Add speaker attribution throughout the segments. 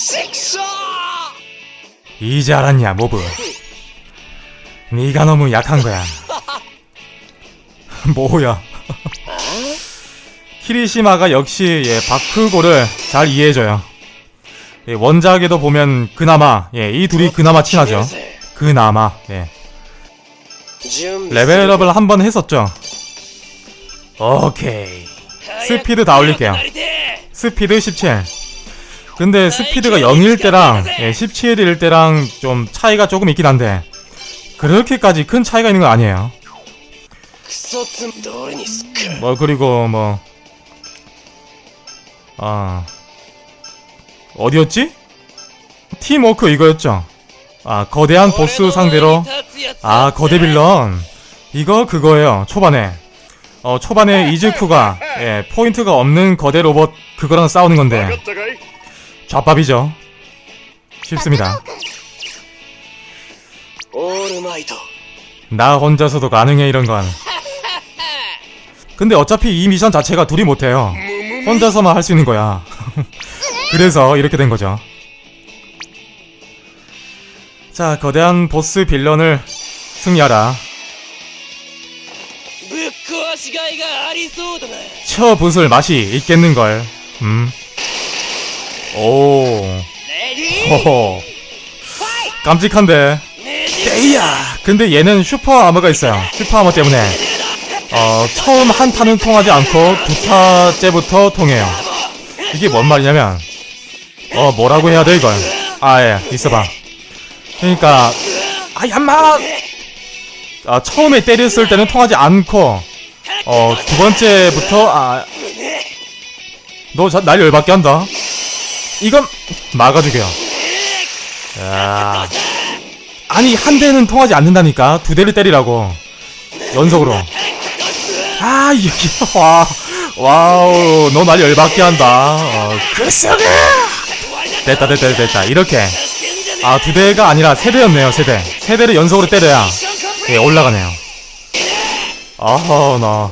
Speaker 1: 식사!
Speaker 2: 이제 알았냐 모브 네가 너무 약한 거야. 뭐야? 키리시마가 역시 예, 바쿠고를 잘 이해해줘요. 예, 원작에도 보면 그나마 예, 이 둘이 그나마 친하죠. 그나마 예. 레벨업을 한 번 했었죠. 오케이. 스피드 다 올릴게요. 스피드 17 근데 스피드가 0일 때랑 예, 17일 때랑 좀 차이가 조금 있긴 한데 그렇게까지 큰 차이가 있는 건 아니에요. 뭐 그리고 뭐 아. 어디였지? 팀워크 이거였죠. 아, 거대한 보스 상대로 아, 거대 빌런. 이거 그거예요. 초반에 어, 초반에 이즈쿠가 예, 포인트가 없는 거대 로봇 그거랑 싸우는 건데 좌밥이죠. 쉽습니다. 나 혼자서도 가능해 이런 건. 근데 어차피 이 미션 자체가 둘이 못해요. 혼자서만 할 수 있는 거야. 그래서 이렇게 된 거죠. 자, 거대한 보스 빌런을 승리하라. 처 분술 맛이 있겠는걸. 음. 오. 호호. 깜찍한데. 데이야. 근데 얘는 슈퍼 아머가 있어요. 슈퍼 아머 때문에. 어, 처음 한 탄은 통하지 않고 두 타째부터 통해요. 이게 뭔 말이냐면, 어, 뭐라고 해야 돼, 이걸. 아, 예, 있어봐. 그러니까, 아, 얌마! 아, 처음에 때렸을 때는 통하지 않고, 어, 두 번째부터, 아, 너 자, 날 열받게 한다. 이건 막아주게요. 야. 아니 한 대는 통하지 않는다니까. 두 대를 때리라고. 연속으로. 아 이게 와 와우 너 날 열받게 한다. 어, 그 속에 됐다 됐다 됐다 이렇게. 아 두 대가 아니라 세 대였네요 세대. 세 대를 연속으로 때려야 예 올라가네요. 아허 나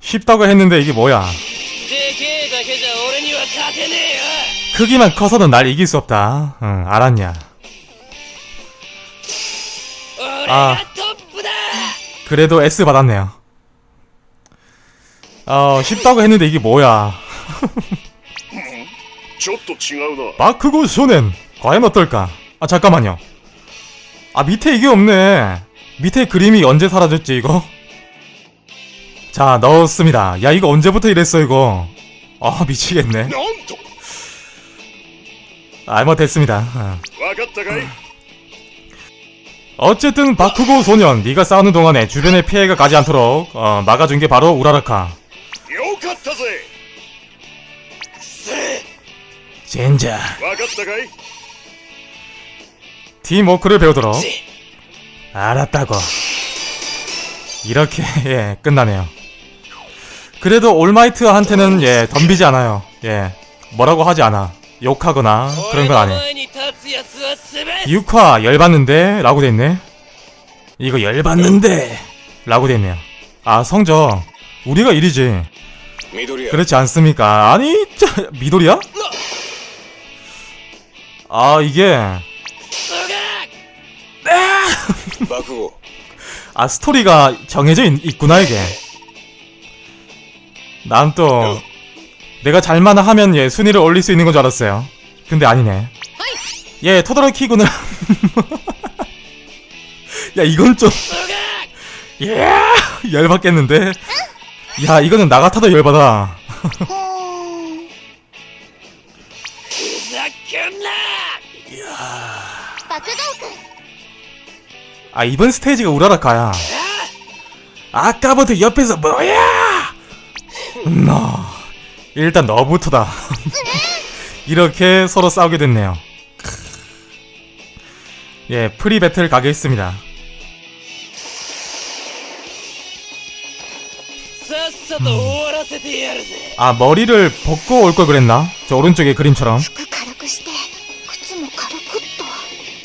Speaker 2: 쉽다고 했는데 이게 뭐야 크기만 커서는 날 이길 수 없다. 응, 알았냐.
Speaker 1: 아,
Speaker 2: 그래도 S 받았네요. 어, 쉽다고 했는데 이게 뭐야. 마크고 소넨 과연 어떨까? 아, 잠깐만요. 아, 밑에 이게 없네. 밑에 그림이 언제 사라졌지, 이거? 자, 넣었습니다. 야, 이거 언제부터 이랬어, 이거? 아, 미치겠네. 아, 알못했습니다.
Speaker 3: 아.
Speaker 2: 어쨌든 바쿠고 소년, 네가 싸우는 동안에 주변에 피해가 가지 않도록 어, 막아준 게 바로 우라라카. 젠자. 디모크를 배우도록. 알았다고. 이렇게 예 끝나네요. 그래도 올마이트한테는 예 덤비지 않아요. 예 뭐라고 하지 않아. 욕하거나 그런 건 안 해. 6화 열받는데? 라고 돼있네. 이거 열받는데? 라고 돼있네요. 아, 성적. 우리가 일이지.
Speaker 3: 미도리야.
Speaker 2: 그렇지 않습니까? 아니, 짜, 미돌이야? 아, 이게. 아, 스토리가 정해져 있, 구나 이게. 난 또, 내가 잘만 하면 얘 순위를 올릴 수 있는 건 줄 알았어요. 근데 아니네. 얘 토도로키군을 야 이건 좀 예! 열받겠는데? 야 이거는 나 같아도 열받아. 아 이번 스테이지가 우라라카야. 아까부터 옆에서 뭐야? 나. No. 일단 너부터다. 이렇게 서로 싸우게 됐네요. 예, 프리 배틀 가겠습니다.
Speaker 1: 음.
Speaker 2: 아, 머리를 벗고 올 걸 그랬나? 저 오른쪽에 그림처럼.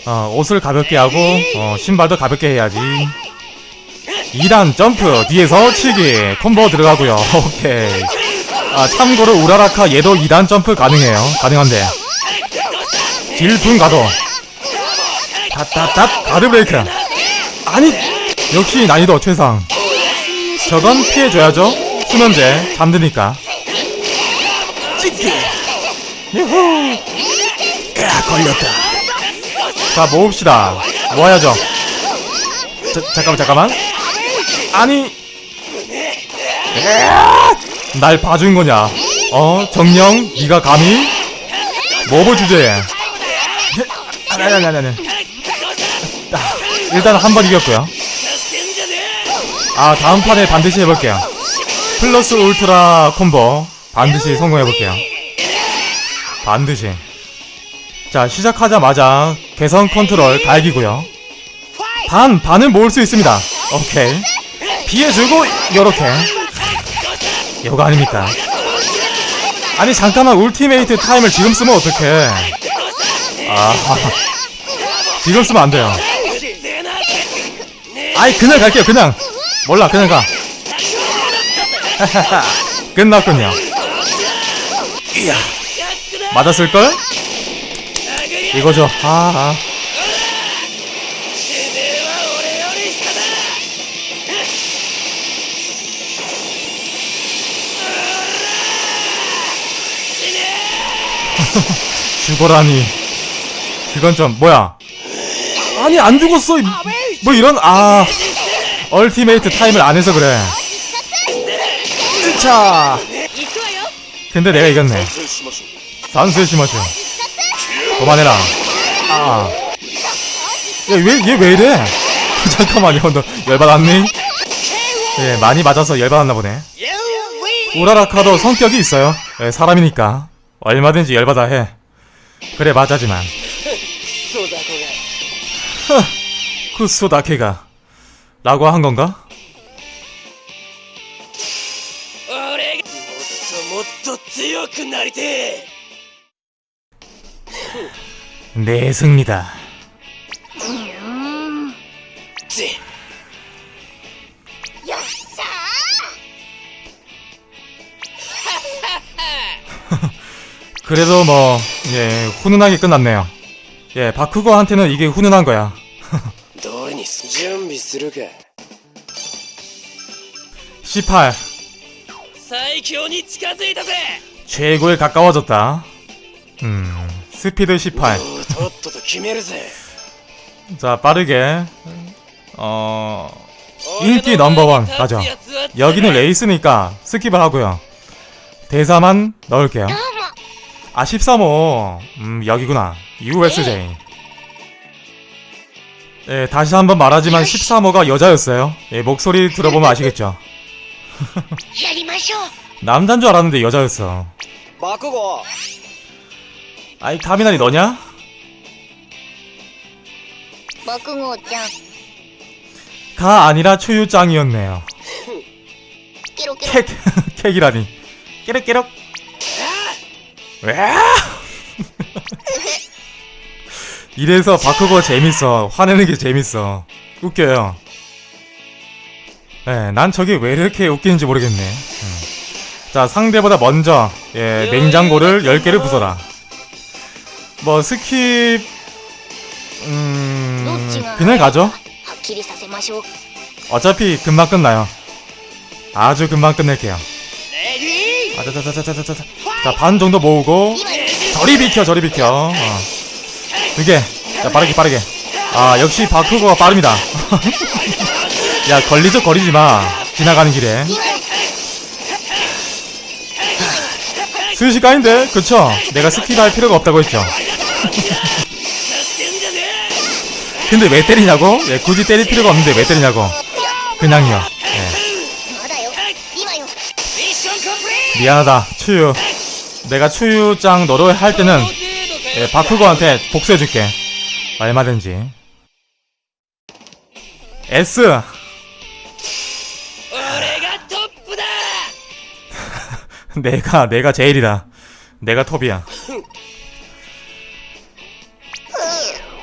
Speaker 2: 어, 옷을 가볍게 하고 어, 신발도 가볍게 해야지. 2단 점프 뒤에서 치기 콤보 들어가고요. 오케이. 아 참고로 우라라카 얘도 2단 점프 가능해요. 가능한데. 질풍 가도. 답답답 가드 브레이크 아니 역시 난이도 최상. 저건 피해줘야죠. 수면제 잠드니까. 찍기. 유후. 야 걸렸다. 자 모읍시다. 모아야죠. 자, 잠깐만 잠깐만. 아니. 에아! 날 봐준 거냐? 어 정령 네가 감히? 모브 주제에? 아니 아니 아니 아니. 아, 일단 한 번 이겼고요. 아 다음 판에 반드시 해볼게요. 플러스 울트라 콤보 반드시 성공해볼게요. 반드시. 자 시작하자마자 개선 컨트롤 달기고요. 반 반은 모을 수 있습니다. 오케이. 피해주고 요렇게 이거 아닙니까? 아니 잠깐만 울티메이트 타임을 지금 쓰면 어떡해? 아 지금 쓰면 안 돼요. 아이 그냥 갈게요 그냥. 몰라 그냥 가. 끝났군요. 맞았을걸? 이거죠. 아, 아. 죽어라니 그건 좀 뭐야 아니 안 죽었어 이- 뭐 이런 아 얼티메이트 타임을 안 해서 그래 자 근데 내가 이겼네
Speaker 3: 制しましょう
Speaker 2: 단수의 심하죠 그만해라 아야왜얘 왜 이래 잠깐만요 너 열받았니? 예 많이 맞아서 열받았나 보네 우라라카도 성격이 있어요 예, 사람이니까 얼마든지 열받아 해. 그래 맞아지만.
Speaker 1: 하,
Speaker 2: 그 소다케가 라고 한 건가? 내 승리다.
Speaker 4: 음.
Speaker 2: 그래도 뭐, 예, 훈훈하게 끝났네요. 예, 바쿠고한테는 이게 훈훈한 거야.
Speaker 1: どれにす準備するか
Speaker 2: 18,
Speaker 1: 最強に近づいたぜ
Speaker 2: 최고에 가까워졌다. 음, 스피드 18.
Speaker 1: もうとっとと決めるぜ
Speaker 2: 자, 빠르게, 어, 인기 넘버원 가죠. 여기는 레이스니까 스킵을 하고요. 대사만 넣을게요.
Speaker 4: どうも
Speaker 2: 아, 13호. 음, 여기구나. USJ. 예, 다시 한번 말하지만 13호가 여자였어요. 예, 목소리 들어보면 아시겠죠?
Speaker 4: やりましょう
Speaker 2: 남잔 줄 알았는데 여자였어.
Speaker 1: 爆豪
Speaker 2: 아이, 타미나리 너냐?
Speaker 4: 爆豪ちゃん
Speaker 2: 가 아니라 초유짱이었네요.
Speaker 4: ケロケロ
Speaker 2: 캑, 캑이라니. 깨럭깨럭. 이래서 바꾸고 재밌어. 화내는 게 재밌어. 웃겨요. 네, 난 저게 왜 이렇게 웃기는지 모르겠네. 음. 자, 상대보다 먼저 예, 냉장고를 10개를 부숴라. 뭐 스킵 음 그냥 가죠. 어차피 금방 끝나요. 아주 금방 끝낼게요. 자자자자자자자 자반 정도 모으고 저리 비켜 저리 비켜. 아. 두개. 자 빠르게 빠르게. 아 역시 바쿠고가 빠릅니다. 야 걸리죠 거리지마. 지나가는 길에. 수요시간인데? 그쵸? 내가 스킵할 필요가 없다고 했죠. 근데 왜 때리냐고? 예, 굳이 때릴 필요가 없는데 왜 때리냐고.
Speaker 1: 그냥이요.
Speaker 2: 미안하다. 추유. 내가 추유짱 너로 할 때는 예, 바쿠고한테 복수해줄게. 얼마든지. S. 내가 내가 제일이다. 내가 톱이야.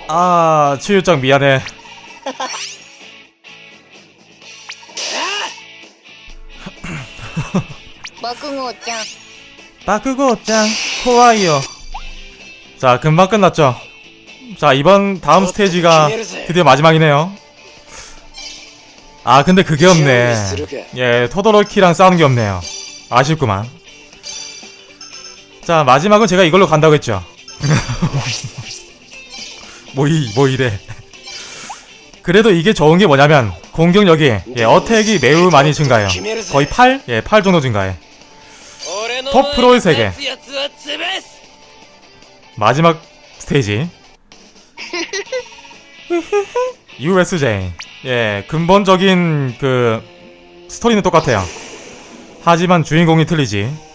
Speaker 2: 아 추유짱 미안해.
Speaker 4: 마크고짱.
Speaker 2: 마크고짱 코와이어. 자 금방 끝났죠. 자 이번 다음 스테이지가 드디어 마지막이네요. 아 근데 그게 없네. 예 토도로키랑 싸우는 게 없네요. 아쉽구만. 자 마지막은 제가 이걸로 간다고 했죠. 뭐이 뭐 이래. 그래도 이게 좋은 게 뭐냐면 공격력이 예, 어택이 매우 많이 증가해요. 거의 8? 예, 8 정도 증가해. 톱 프로의 세계. 마지막 스테이지. USJ. 예, 근본적인 그 스토리는 똑같아요. 하지만 주인공이 틀리지.